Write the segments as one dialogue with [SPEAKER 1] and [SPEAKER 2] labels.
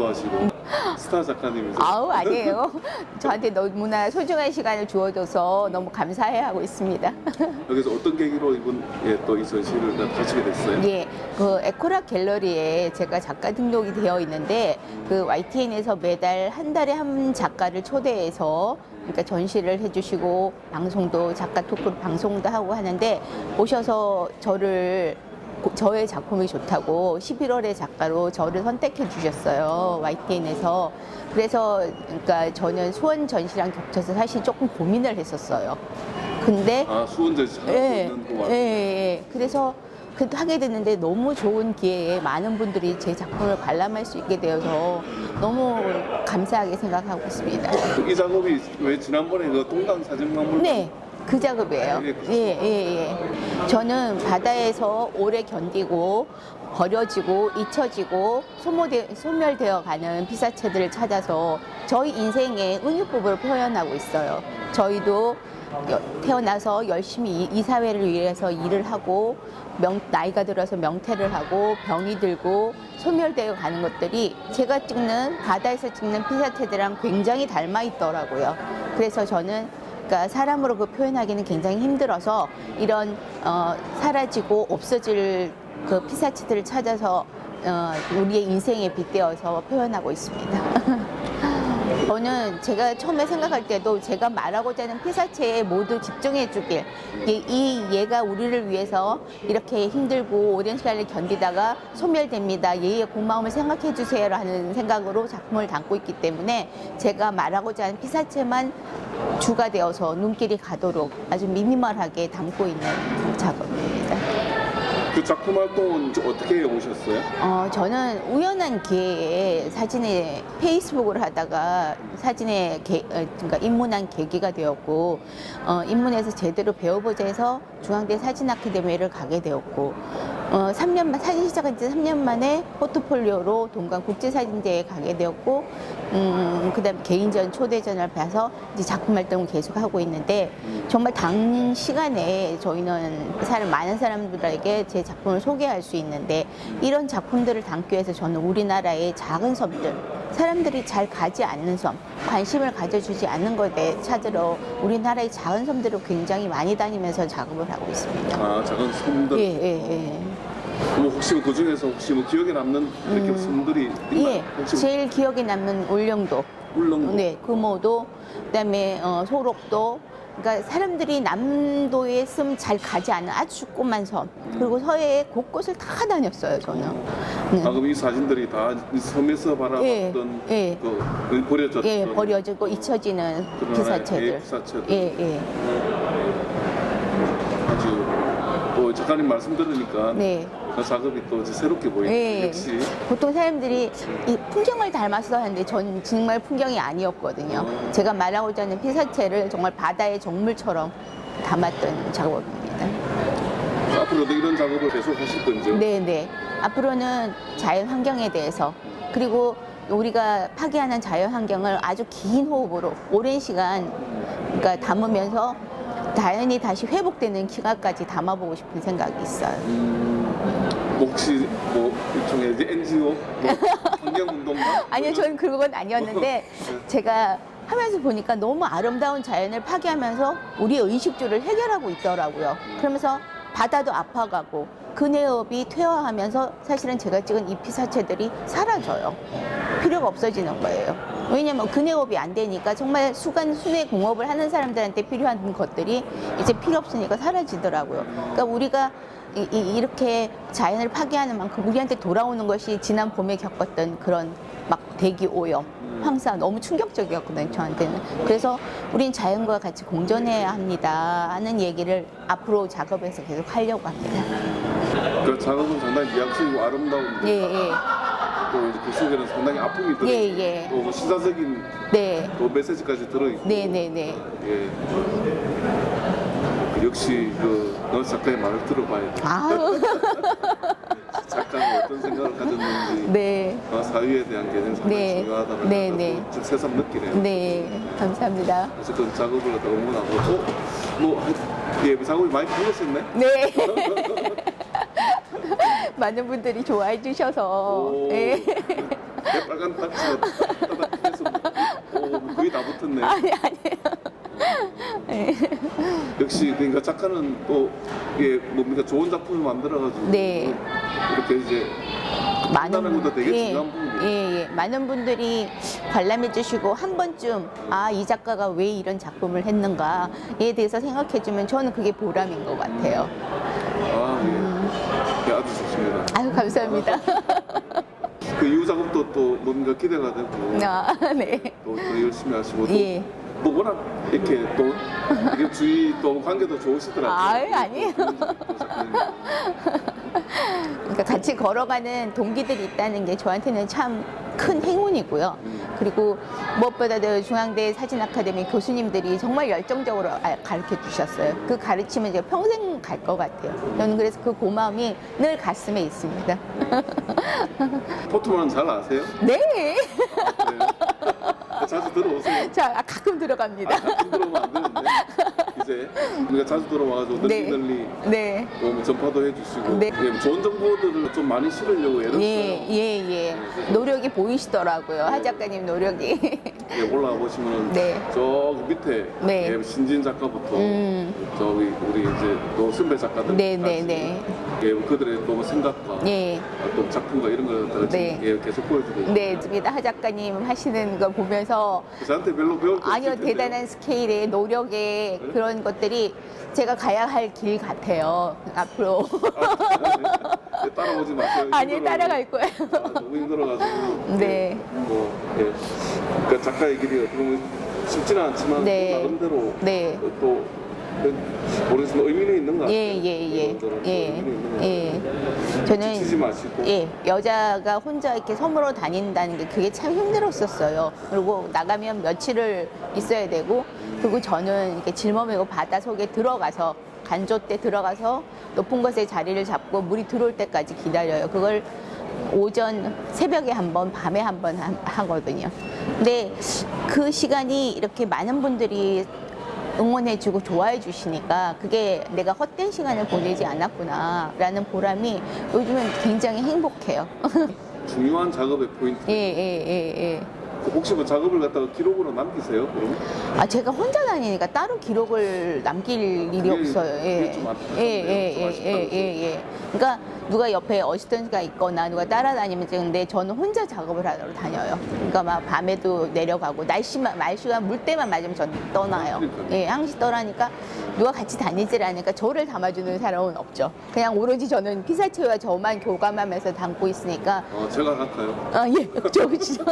[SPEAKER 1] 방송도 하시고 스타 작가님이세요.
[SPEAKER 2] 아우 아니에요. 저한테 너무나 소중한 시간을 주어줘서 너무 감사해하고 있습니다.
[SPEAKER 1] 여기서 어떤 계기로 이번 예, 또 이 전시를 다 하시게 됐어요?
[SPEAKER 2] 예, 그 에코락 갤러리에 제가 작가 등록이 되어 있는데 그 YTN에서 매달 한 달에 한 작가를 초대해서 그러니까 전시를 해주시고 방송도 작가 토크 방송도 하고 하는데 오셔서 저를 고- 저의 작품이 좋다고 11월에 작가로 저를 선택해 주셨어요 YTN에서 그래서 그러니까 저는 수원 전시랑 겹쳐서 사실 조금 고민을 했었어요. 근데
[SPEAKER 1] 아 수원 전시 하고
[SPEAKER 2] 예,
[SPEAKER 1] 있는
[SPEAKER 2] 예,
[SPEAKER 1] 동안
[SPEAKER 2] 예. 그래서 그 하게 됐는데 너무 좋은 기회에 많은 분들이 제 작품을 관람할 수 있게 되어서 너무 감사하게 생각하고 있습니다.
[SPEAKER 1] 이 작업이 왜 지난번에 그 동강 사진박물
[SPEAKER 2] 네, 그 작업이에요.
[SPEAKER 1] 예,
[SPEAKER 2] 예, 예, 예. 저는 바다에서 오래 견디고 버려지고 잊혀지고 소모되, 소멸되어 가는 피사체들을 찾아서 저희 인생의 은유법을 표현하고 있어요. 저희도 여- 태어나서 열심히 이, 이 사회를 위해서 일을 하고 명, 나이가 들어서 명퇴를 하고 병이 들고 소멸되어 가는 것들이 제가 찍는 바다에서 찍는 피사체들이랑 굉장히 닮아 있더라고요. 그래서 저는 그러니까 사람으로 그 표현하기는 굉장히 힘들어서 이런 어, 사라지고 없어질 그 피사체들을 찾아서 어, 우리의 인생에 빗대어서 표현하고 있습니다. 저는 제가 처음에 생각할 때도 제가 말하고자 하는 피사체에 모두 집중해 주길 이, 이 얘가 우리를 위해서 이렇게 힘들고 오랜 시간을 견디다가 소멸됩니다. 얘의 고마움을 생각해 주세요라는 생각으로 작품을 담고 있기 때문에 제가 말하고자 하는 피사체만 주가 되어서 눈길이 가도록 아주 미니멀하게 담고 있는 작업입니다.
[SPEAKER 1] 그 작품 활동은 어떻게 오셨어요?
[SPEAKER 2] 어, 저는 우연한 기회에 사진에 페이스북을 하다가 사진에 게, 어, 그러니까 입문한 계기가 되었고 어, 입문해서 제대로 배워보자 해서 중앙대 사진 아카데미를 가게 되었고 어, 3년 만 사진 시작한 지 3년 만에 포트폴리오로 동강 국제사진대에 가게 되었고 음, 그다음 개인전 초대전을 봐서 이제 작품 활동을 계속 하고 있는데 정말 당 시간에 저희는 사람 많은 사람들에게 제 작품을 소개할 수 있는데 이런 작품들을 담기 위해서 저는 우리나라의 작은 섬들 사람들이 잘 가지 않는 섬 관심을 가져주지 않는 것에 찾으러 우리나라의 작은 섬들을 굉장히 많이 다니면서 작업을 하고 있습니다.
[SPEAKER 1] 아 작은 섬들.
[SPEAKER 2] 예, 예, 예.
[SPEAKER 1] 뭐 혹시 그 중에서 혹시 뭐 기억에 남는 이렇게 섬들이 있나요?
[SPEAKER 2] 예,
[SPEAKER 1] 혹시
[SPEAKER 2] 제일 기억에 남는 울릉도,
[SPEAKER 1] 울릉도.
[SPEAKER 2] 네, 금오도, 그다음에 어, 소록도. 그러니까 사람들이 남도에 있으면 잘 가지 않은 아주 조그만 섬, 그리고 서해 곳곳을 다 다녔어요 저는. 네.
[SPEAKER 1] 아 그럼 이 사진들이 다이 섬에서 바라봤던
[SPEAKER 2] 예, 예.
[SPEAKER 1] 그 버려졌던
[SPEAKER 2] 예, 버려지고 잊혀지는
[SPEAKER 1] 그런
[SPEAKER 2] 피사체들.
[SPEAKER 1] 예, 피사체들.
[SPEAKER 2] 예, 예.
[SPEAKER 1] 작가님 말씀 들으니까
[SPEAKER 2] 네.
[SPEAKER 1] 그 작업이 또 이제 새롭게 보이네요.
[SPEAKER 2] 예.
[SPEAKER 1] 역시
[SPEAKER 2] 보통 사람들이 이 풍경을 닮았어 하는데 전 정말 풍경이 아니었거든요. 제가 말하고자 하는 피사체를 정말 바다의 정물처럼 담았던 작업입니다.
[SPEAKER 1] 앞으로도 이런 작업을 계속 하실 건지요?
[SPEAKER 2] 네, 네. 앞으로는 자연 환경에 대해서 그리고 우리가 파괴하는 자연 환경을 아주 긴 호흡으로 오랜 시간 그러니까 담으면서 자연이 다시 회복되는 기간까지 담아보고 싶은 생각이 있어요.
[SPEAKER 1] 뭐 혹시 뭐 일종의 NGO 뭐 환경운동가?
[SPEAKER 2] 아니요, 저는 그건 아니었는데 제가 하면서 보니까 너무 아름다운 자연을 파괴하면서 우리의 의식주를 해결하고 있더라고요. 그러면서 바다도 아파가고 그네업이 퇴화하면서 사실은 제가 찍은 이 피사체들이 사라져요. 필요가 없어지는 거예요. 왜냐면 그네업이 안 되니까 정말 수간 순회 공업을 하는 사람들한테 필요한 것들이 이제 필요 없으니까 사라지더라고요. 그러니까 우리가 이, 이- 이렇게 자연을 파괴하는 만큼 우리한테 돌아오는 것이 지난 봄에 겪었던 그런 막 대기 오염, 황사 너무 충격적이었거든요 저한테는. 그래서 우린 자연과 같이 공존해야 합니다 하는 얘기를 앞으로 작업에서 계속 하려고 합니다.
[SPEAKER 1] 그 작업은 상당히 미학적이고 아름다운데
[SPEAKER 2] 예, 예,
[SPEAKER 1] 또 이제 그 속에는 상당히 아픔이 들어
[SPEAKER 2] 예,
[SPEAKER 1] 있고
[SPEAKER 2] 예.
[SPEAKER 1] 또뭐 시사적인
[SPEAKER 2] 네,
[SPEAKER 1] 또 메시지까지 들어 있고
[SPEAKER 2] 네, 네, 네.
[SPEAKER 1] 예. 그 역시 그너 작가의 말을 들어봐야 돼.
[SPEAKER 2] 아우,
[SPEAKER 1] 작가가 어떤 생각을 가졌는지
[SPEAKER 2] 네,
[SPEAKER 1] 어, 사회에 대한 개념이 상당히
[SPEAKER 2] 네.
[SPEAKER 1] 중요하다는
[SPEAKER 2] 네,
[SPEAKER 1] 걸
[SPEAKER 2] 네.
[SPEAKER 1] 좀 새삼 느끼네요.
[SPEAKER 2] 네, 감사합니다.
[SPEAKER 1] 그 작업을 갖다 응원하고 어? 뭐 하- 예, 작업이 많이 풀렸었네?
[SPEAKER 2] 네. 많은 분들이 좋아해 주셔서
[SPEAKER 1] 오.
[SPEAKER 2] 예.
[SPEAKER 1] 내 빨간 딱지가 따닥해서 오, 거의 다 붙었네.
[SPEAKER 2] 아니 아니에요. 네.
[SPEAKER 1] 역시 그러니까 작가는 또 이게 뭡니까 좋은 작품을 만들어가지고
[SPEAKER 2] 네.
[SPEAKER 1] 이렇게 이제 판단하는 것도 되게 중요한 부분이에요.
[SPEAKER 2] 예, 예. 많은 분들이 관람해 주시고 한 번쯤 아 이 작가가 왜 이런 작품을 했는가에 대해서 생각해 주면 저는 그게 보람인 것 같아요.
[SPEAKER 1] 아 예. 예.
[SPEAKER 2] 아유 감사합니다.
[SPEAKER 1] 그 이후 작업도 또 뭔가 기대가 되고
[SPEAKER 2] 아, 네.
[SPEAKER 1] 또, 더 열심히 하시고 또,
[SPEAKER 2] 예.
[SPEAKER 1] 또 워낙 이렇게 또 이게 주위 또 관계도 좋으시더라고요.
[SPEAKER 2] 아유, 아니에요.
[SPEAKER 1] 또 작가님.
[SPEAKER 2] 그러니까 같이 걸어가는 동기들이 있다는 게 저한테는 참 큰 행운이고요. 그리고 무엇보다도 중앙대 사진 아카데미 교수님들이 정말 열정적으로 아- 가르쳐 주셨어요. 그 가르침은 이제 평생 갈 것 같아요. 저는 그래서 그 고마움이 늘 가슴에 있습니다.
[SPEAKER 1] 포토만 잘 아세요?
[SPEAKER 2] 네.
[SPEAKER 1] 네. 자주 들어오세요.
[SPEAKER 2] 자, 아, 가끔 들어갑니다.
[SPEAKER 1] 아, 가끔 들어오면 안 되는데 이제 우리가 자주 들어와가지고 널리
[SPEAKER 2] 네.
[SPEAKER 1] 널리
[SPEAKER 2] 네.
[SPEAKER 1] 뭐 전파도 해주시고
[SPEAKER 2] 네.
[SPEAKER 1] 예, 좋은 정보들을 좀 많이 실으려고 애를
[SPEAKER 2] 예,
[SPEAKER 1] 써요.
[SPEAKER 2] 예, 예. 노력이 보이시더라고요. 하 작가님 노력이.
[SPEAKER 1] 예, 올라와 보시면
[SPEAKER 2] 네.
[SPEAKER 1] 저기 밑에
[SPEAKER 2] 네.
[SPEAKER 1] 예, 신진 작가부터
[SPEAKER 2] 음.
[SPEAKER 1] 저기 우리 이제 또 선배 작가들
[SPEAKER 2] 네, 네, 네.
[SPEAKER 1] 예, 그들의 또 생각과
[SPEAKER 2] 예.
[SPEAKER 1] 또 작품과 이런 걸 갖다가
[SPEAKER 2] 네.
[SPEAKER 1] 지금 예, 계속 보여주고
[SPEAKER 2] 네, 있습니다. 하 작가님 하시는 거 보면서
[SPEAKER 1] 저한테 별로 배울 게
[SPEAKER 2] 아니요. 대단한 스케일의 노력의 그런 것들이 제가 가야 할 길 같아요. 앞으로.
[SPEAKER 1] 아, 네, 따라오지 마세요.
[SPEAKER 2] 아니. 따라갈 거예요.
[SPEAKER 1] 아, 너무 힘들어가지고
[SPEAKER 2] 네.
[SPEAKER 1] 예, 뭐 예. 그러니까 작가의 길이 어떻게 보면 쉽지는 않지만
[SPEAKER 2] 네.
[SPEAKER 1] 또 나름대로
[SPEAKER 2] 네.
[SPEAKER 1] 또 모르겠지만 의미는 있는 것 같아요.
[SPEAKER 2] 예, 예, 예. 예. 예.
[SPEAKER 1] 지치지
[SPEAKER 2] 저는
[SPEAKER 1] 마시고
[SPEAKER 2] 예, 여자가 혼자 이렇게 섬으로 다닌다는 게 그게 참 힘들었었어요. 그리고 나가면 며칠을 있어야 되고, 그리고 저는 이렇게 짊어매고 바다 속에 들어가서, 간조 때 들어가서 높은 곳에 자리를 잡고 물이 들어올 때까지 기다려요. 그걸 오전, 새벽에 한 번, 밤에 한 번 하거든요. 근데 그 시간이 이렇게 많은 분들이 응원해주고 좋아해 주시니까 그게 내가 헛된 시간을 보내지 않았구나라는 보람이 요즘은 굉장히 행복해요.
[SPEAKER 1] 중요한 작업의 포인트.
[SPEAKER 2] 예, 예, 예, 예.
[SPEAKER 1] 혹시 뭐 작업을 갖다가 기록으로 남기세요? 그럼?
[SPEAKER 2] 아, 제가 혼자 다니니까 따로 기록을 남길 일이
[SPEAKER 1] 그게-
[SPEAKER 2] 없어요. 예.
[SPEAKER 1] 그게 좀
[SPEAKER 2] 예. 예,
[SPEAKER 1] 좀
[SPEAKER 2] 예,
[SPEAKER 1] 아쉽다고
[SPEAKER 2] 예, 예, 예. 그러니까 누가 옆에 어시스턴트가 있거나 누가 따라다니면 되는데 저는 혼자 작업을 하러 다녀요. 그러니까 막 밤에도 내려가고 날씨만 날씨가 물 때만 맞으면 전 떠나요. 예, 항시 떠나니까 누가 같이 다니질 않으니까 저를 담아주는 사람은 없죠. 그냥 오로지 저는 피사체와 저만 교감하면서 담고 있으니까
[SPEAKER 1] 어, 제가 갈까요?
[SPEAKER 2] 아, 예, 좋으시죠.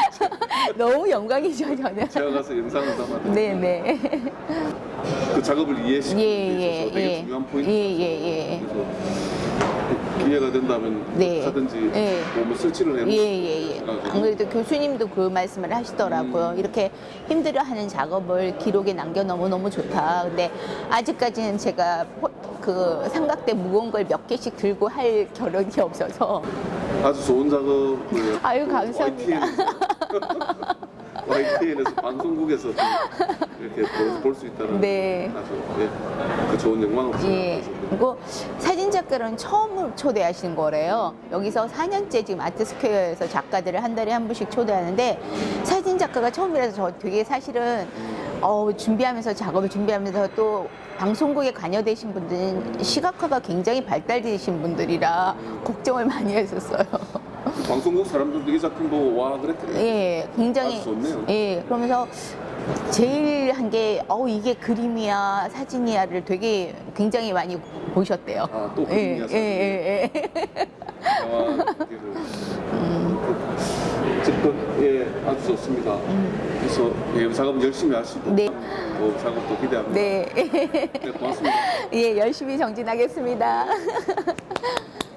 [SPEAKER 2] 너무 영광이죠, 저는.
[SPEAKER 1] 제가 가서 영상을 담아
[SPEAKER 2] 네, 네.
[SPEAKER 1] 그 작업을 이해시키는
[SPEAKER 2] 예,
[SPEAKER 1] 데
[SPEAKER 2] 예,
[SPEAKER 1] 있어서 되게
[SPEAKER 2] 예.
[SPEAKER 1] 중요한 포인트.
[SPEAKER 2] 예, 예, 예.
[SPEAKER 1] 기회가 된다면
[SPEAKER 2] 네.
[SPEAKER 1] 하든지
[SPEAKER 2] 예.
[SPEAKER 1] 뭐 설치를
[SPEAKER 2] 예,
[SPEAKER 1] 해놓고
[SPEAKER 2] 예, 예. 안 그래도 교수님도 그 말씀을 하시더라고요. 이렇게 힘들어하는 작업을 기록에 남겨 너무너무 좋다. 근데 아직까지는 제가 호- 그 삼각대 무거운 걸 몇 개씩 들고 할 겨력이 없어서.
[SPEAKER 1] 아주 좋은 작업을
[SPEAKER 2] 아유, 감사합니다.
[SPEAKER 1] YTN에서 방송국에서 좀 이렇게 볼 수 있다는
[SPEAKER 2] 네.
[SPEAKER 1] 아주 예, 그 좋은 영광을
[SPEAKER 2] 예. 그리고 사진 작가는 처음 초대하신 거래요. 여기서 4년째 지금 아트스퀘어에서 작가들을 한 달에 한 분씩 초대하는데 사진 작가가 처음이라서 저 되게 사실은 어, 준비하면서 작업을 준비하면서 또 방송국에 관여되신 분들은 시각화가 굉장히 발달되신 분들이라 걱정을 많이 했었어요.
[SPEAKER 1] 방송국 사람들도 이 작품 보고 와 그랬더니
[SPEAKER 2] 예, 굉장히
[SPEAKER 1] 아주 좋네요.
[SPEAKER 2] 예, 그러면서 제일 한 게 어 이게 그림이야 사진이야를 되게 굉장히 많이 보셨대요.
[SPEAKER 1] 아, 또
[SPEAKER 2] 예,
[SPEAKER 1] 그림이야,
[SPEAKER 2] 예, 예, 예.
[SPEAKER 1] 아, 어쨌든 예 아주 좋습니다. 그래서 예, 작업 열심히 하시고
[SPEAKER 2] 음. 네.
[SPEAKER 1] 또 작업도 기대합니다.
[SPEAKER 2] 네.
[SPEAKER 1] 네, 고맙습니다.
[SPEAKER 2] 예, 열심히 정진하겠습니다.